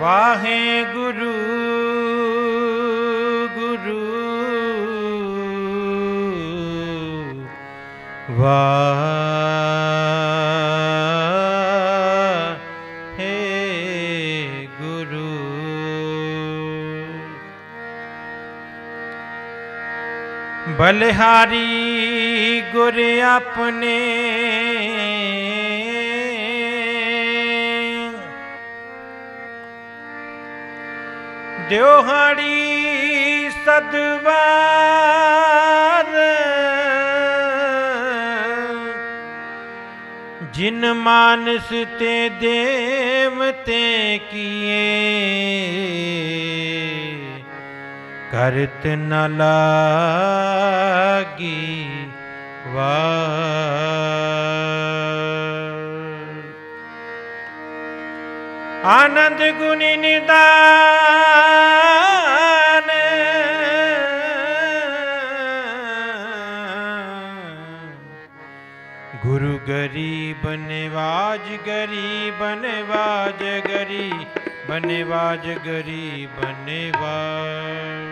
ਵਾਹਿਗੁਰੂ ਗੁਰੂ। ਵਾਹਿਗੁਰੂ। ਬਲਿਹਾਰੀ ਗੁਰ ਆਪਣੇ ਦਿਓਹਾੜੀ ਸਦਵਾਰ। ਜਿਨ ਮਾਨਸ ਤੇ ਦੇਵ ਤੇ ਕੀਏ ਕਰਤ ਨ ਲਾਗੀ ਵਾਰ ਆਨੰਦ ਗੁਣੀ ਨਿਦਾਨ। ਗੁਰੂ ਗਰੀਬ ਨਿਵਾਜ ਗਰੀਬ ਨਿਵਾਜ ਗਰੀ ਬਨੇਵਾਜ ਗਰੀਬ ਨਿਵਾਜ।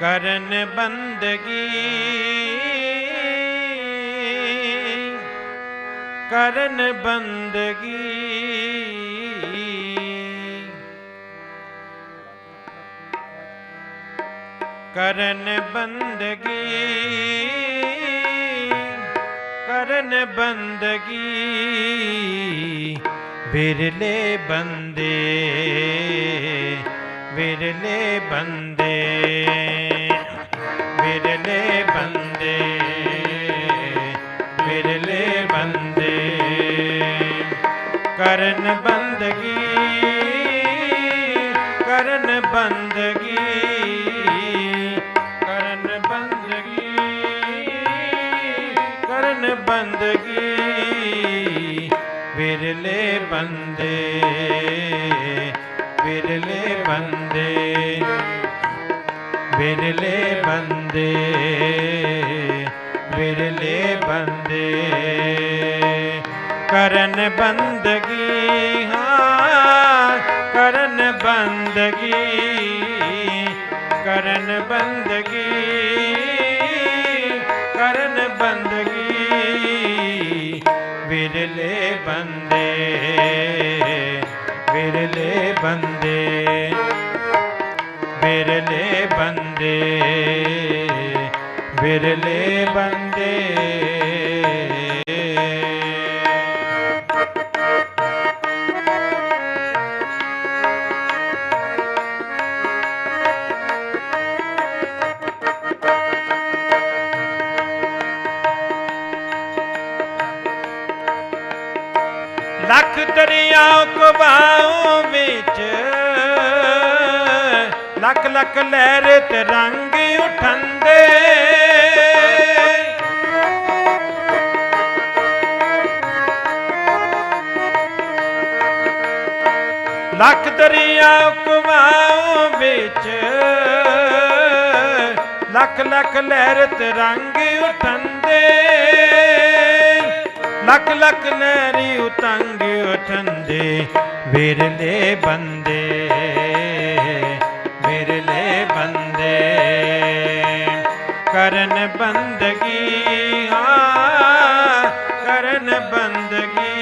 ਕਰਨ ਬੰਦਗੀ ਕਰਨ ਬੰਦਗੀ। ਕਰਨ ਬੰਦਗੀ ਕਰਨ ਬੰਦਗੀ ਬਿਰਲੇ ਬੰਦੇ ਬਿਰਲੇ ਬੰਦੇ ਵਿਰਲੇ ਬੰਦੇ। ਬੰਦਗੀ ਵਿਰਲੇ ਬੰਦੇ ਵਿਰਲੇ ਬੰਦੇ ਵਿਰਲੇ ਬੰਦੇ ਵਿਰਲੇ ਬੰਦੇ ਕਰਨ ਬੰਦਗੀ ਹਾਂ ਕਰਨ ਬੰਦਗੀ ਕਰਨ ਬੰਦਗੀ ਕਰਨ ਬੰਦਗੀ ਵਿਰਲੇ ਬੰਦੇ ਵਿਰਲੇ ਬੰਦੇ ਵਿਰਲੇ ਬੰਦੇ ਵਿਰਲੇ ਬੰਦੇ। ਲੱਖ ਲੱਖ ਤੇ ਰੰਗ ਉਠੰਦੇ। ਲੱਖ ਦਰਿਆ ਕਵਾਉ ਵਿੱਚ, ਲੱਖ ਲੱਖ ਲਹਿਰ ਤੇ ਰੰਗ ਉਠੰਦੇ। ਲੱਖ ਲੱਖ ਲਹਿਰੀ ਉਤੰਗ ਉਠੰਦੇ, ਵਿਰਲੇ ਬੰਦੇ। ਕਰਨ ਬੰਦਗੀ ਹਾਂ ਕਰਨ ਬੰਦਗੀ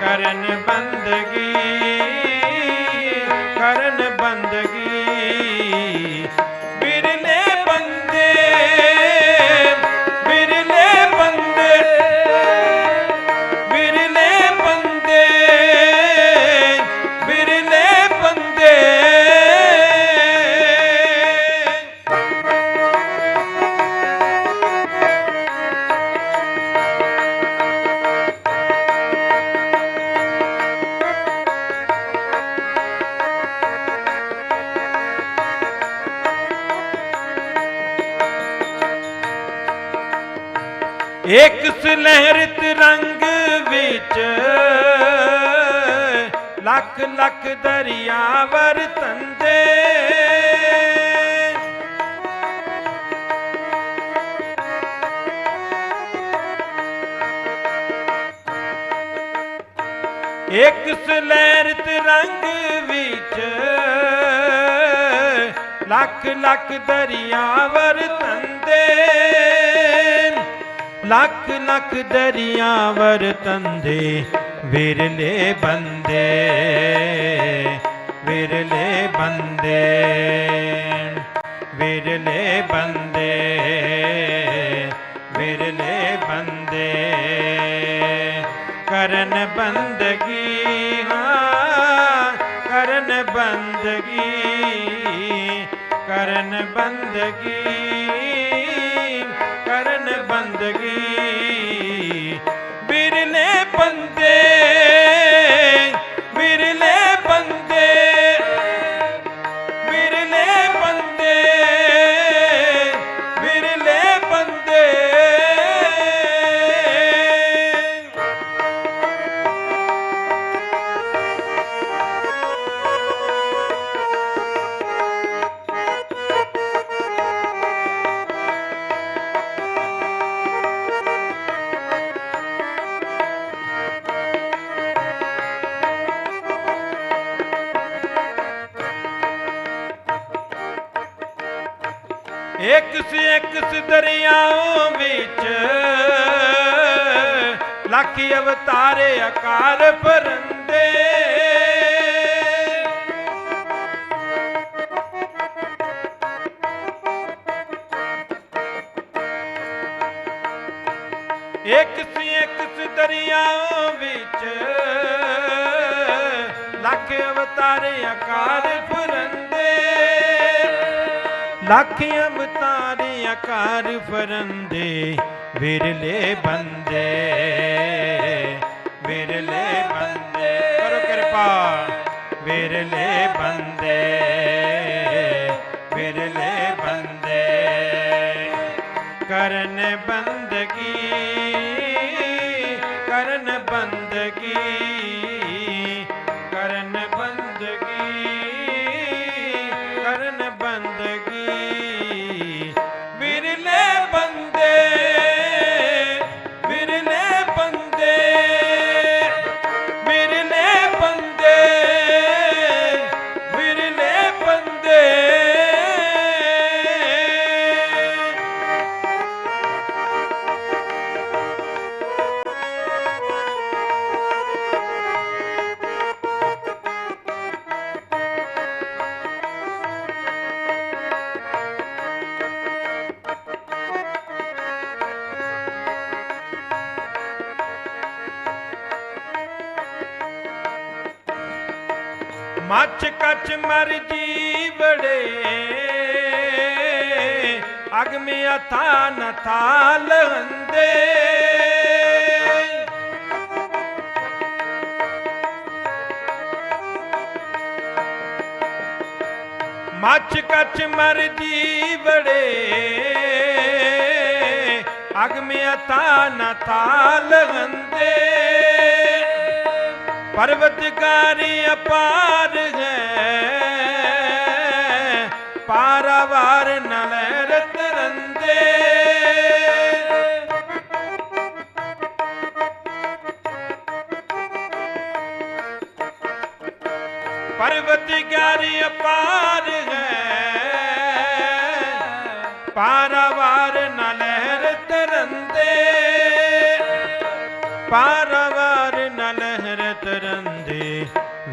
ਕਰਨ ਬੰਦਗੀ ਕਰਨ ਇੱਕ ਸੁਲਹਿਰਤ ਰੰਗ ਵਿੱਚ ਲੱਖ ਲੱਖ ਦਰਿਆ ਵਰਤੰਦੇ ਇੱਕ ਸਲੈਰਤ ਰੰਗ ਵਿੱਚ ਲੱਖ ਲੱਖ ਦਰਿਆਵਰ ਤੰਦੇ। ਲੱਖ ਲੱਖ ਦਰਿਆਵਰ ਤੰਦੇ, ਵਿਰਲੇ ਬੰਦੇ ਵਿਰਲੇ ਬੰਦੇ ਵਿਰਲੇ ਬੰਦੇ ਵਿਰਲੇ ਬੰਦੇ। ਕਰਨ ਬੰਦਗੀ, ਹਾਂ, ਕਰਨ ਬੰਦਗੀ ਕਰਨ ਬੰਦਗੀ। ਬੰਦਗੀ ਇੱਕ ਸੇ ਇੱਕ ਸੇ ਦਰਿਆਵਾਂ ਵਿੱਚ। ਲੱਖ ਅਵਤਾਰੇ ਆਕਾਰ ਪਰੰਦੇ। ਇੱਕ ਸੇ ਇੱਕ ਸੇ ਦਰਿਆਵਾਂ ਵਿੱਚ। ਲੱਖ ਅਵਤਾਰੇ ਆਕਾਰ ਪਰੰਦੇ ਲੱਖ ਅਵਤਾਰੇ ਆਕਾਰ ਫਰੰਦੇ ਵਿਰਲੇ ਬੰਦੇ। ਮੱਛ ਕੱਚ ਮਰ ਜੀਵੜੇ ਅਗ ਮੇ ਅਥਾ ਨ ਥਾਲ ਹੰਦੇ ਕੱਚ ਮਰ ਜੀਵੜੇ ਅਗ ਮੇ ਅਥਾ ਨ ਥਾਲ பருவத்துக்காரிய பாருங்க பாரவாறு நலரத்திறந்தே பருவத்துக்காரிய பாருங்க பாரவாறு நலரத்திறந்தே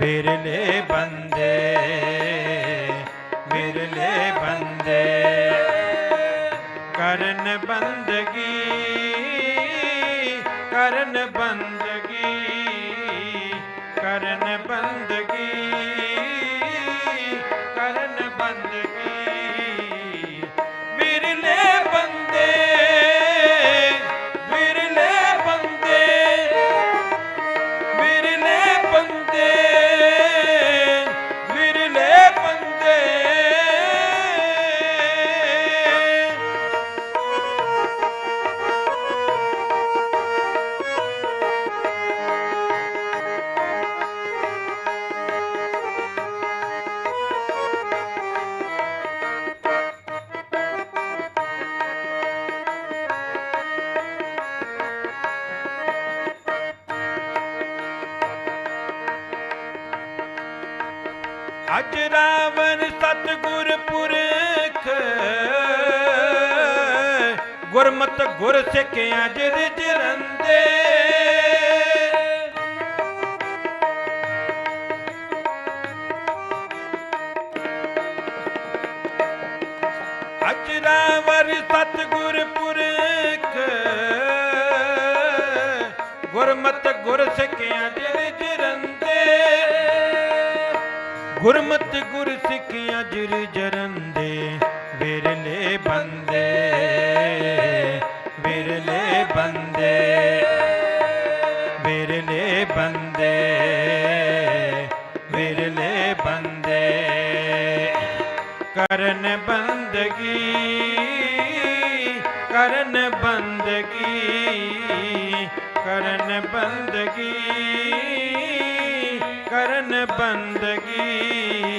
ਵਿਰਲੇ ਬੰਦੇ ਬਿਰਲੇ ਬੰਦੇ ਕਰਨ ਬੰਦਗੀ ਕਰਨ ਬੰਦਗੀ ਅਜ ਰਾਵਣ ਸਤਗੁਰ ਪੁਰਖ ਗੁਰਮਤ ਗੁਰ ਸਿੱਖਿਆ ਰੰਦੇ। ਜਰੰਦੇ ਅਜਰਾਵਰ ਸਤਗੁਰ ਪੁਰਖ ਗੁਰਮਤ ਗੁਰ ਸਿੱਖਿਆ ਜਿਰ ਜਰੰਦੇ ਗੁਰਮਤਿ ਗੁਰ ਸਿੱਖਿਆ ਜਿਰ ਜਰੰਦੇ ਵਿਰਲੇ ਬੰਦੇ ਵਿਰਲੇ ਬੰਦੇ ਵਿਰਲੇ ਬੰਦੇ ਵਿਰਲੇ ਬੰਦੇ। ਕਰਨ ਬੰਦਗੀ करन बंदगी